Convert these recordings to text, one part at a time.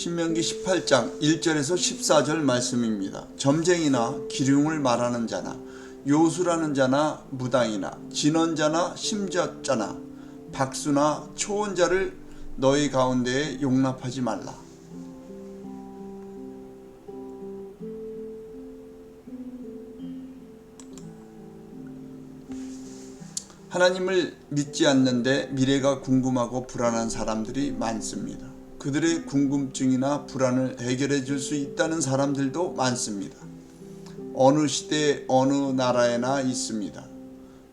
신명기 18장 1절에서 14절 말씀입니다. 점쟁이나 기륭을 말하는 자나 요수라는 자나 무당이나 진언자나 심지어자나 박수나 초혼자를 너희 가운데에 용납하지 말라. 하나님을 믿지 않는데 미래가 궁금하고 불안한 사람들이 많습니다. 그들의 궁금증이나 불안을 해결해 줄 수 있다는 사람들도 많습니다. 어느 시대 어느 나라에나 있습니다.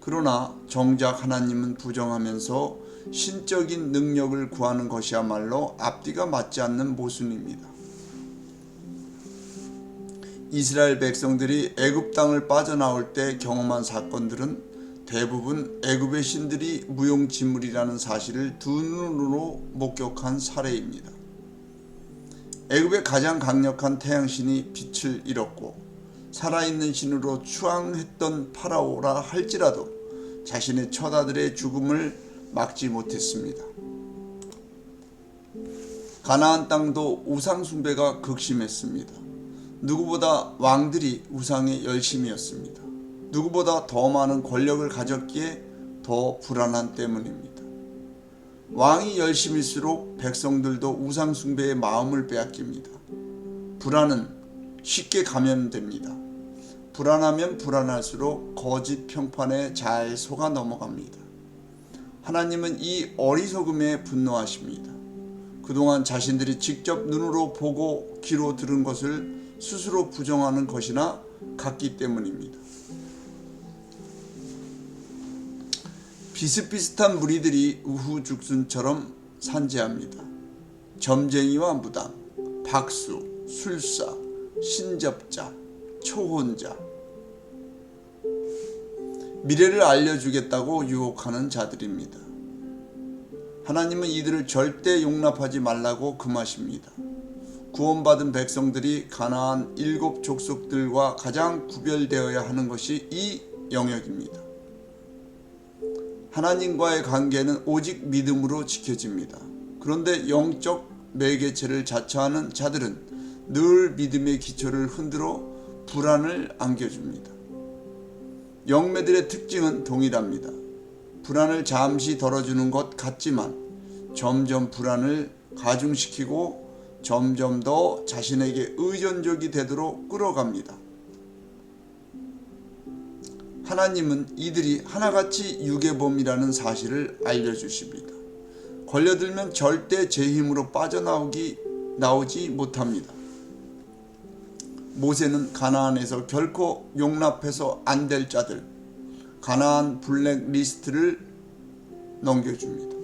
그러나 정작 하나님은 부정하면서 신적인 능력을 구하는 것이야말로 앞뒤가 맞지 않는 모순입니다. 이스라엘 백성들이 애굽 땅을 빠져나올 때 경험한 사건들은 대부분 애굽의 신들이 무용지물이라는 사실을 두 눈으로 목격한 사례입니다. 애굽의 가장 강력한 태양신이 빛을 잃었고 살아있는 신으로 추앙했던 파라오라 할지라도 자신의 처자들의 죽음을 막지 못했습니다. 가나안 땅도 우상 숭배가 극심했습니다. 누구보다 왕들이 우상의 열심이었습니다. 누구보다 더 많은 권력을 가졌기에 더 불안한 때문입니다. 왕이 열심일수록 백성들도 우상숭배의 마음을 빼앗깁니다. 불안은 쉽게 감염됩니다. 불안하면 불안할수록 거짓 평판에 잘 속아 넘어갑니다. 하나님은 이 어리석음에 분노하십니다. 그동안 자신들이 직접 눈으로 보고 귀로 들은 것을 스스로 부정하는 것이나 같기 때문입니다. 비슷비슷한 무리들이 우후죽순처럼 산재합니다. 점쟁이와 무당, 박수, 술사, 신접자, 초혼자, 미래를 알려주겠다고 유혹하는 자들입니다. 하나님은 이들을 절대 용납하지 말라고 금하십니다. 구원받은 백성들이 가나안 일곱 족속들과 가장 구별되어야 하는 것이 이 영역입니다. 하나님과의 관계는 오직 믿음으로 지켜집니다. 그런데 영적 매개체를 자처하는 자들은 늘 믿음의 기초를 흔들어 불안을 안겨줍니다. 영매들의 특징은 동일합니다. 불안을 잠시 덜어주는 것 같지만 점점 불안을 가중시키고 점점 더 자신에게 의존적이 되도록 끌어갑니다. 하나님은 이들이 하나같이 유괴범이라는 사실을 알려주십니다. 걸려들면 절대 제 힘으로 빠져나오기 나오지 못합니다. 모세는 가나안에서 결코 용납해서 안 될 자들 가나안 블랙 리스트를 넘겨줍니다.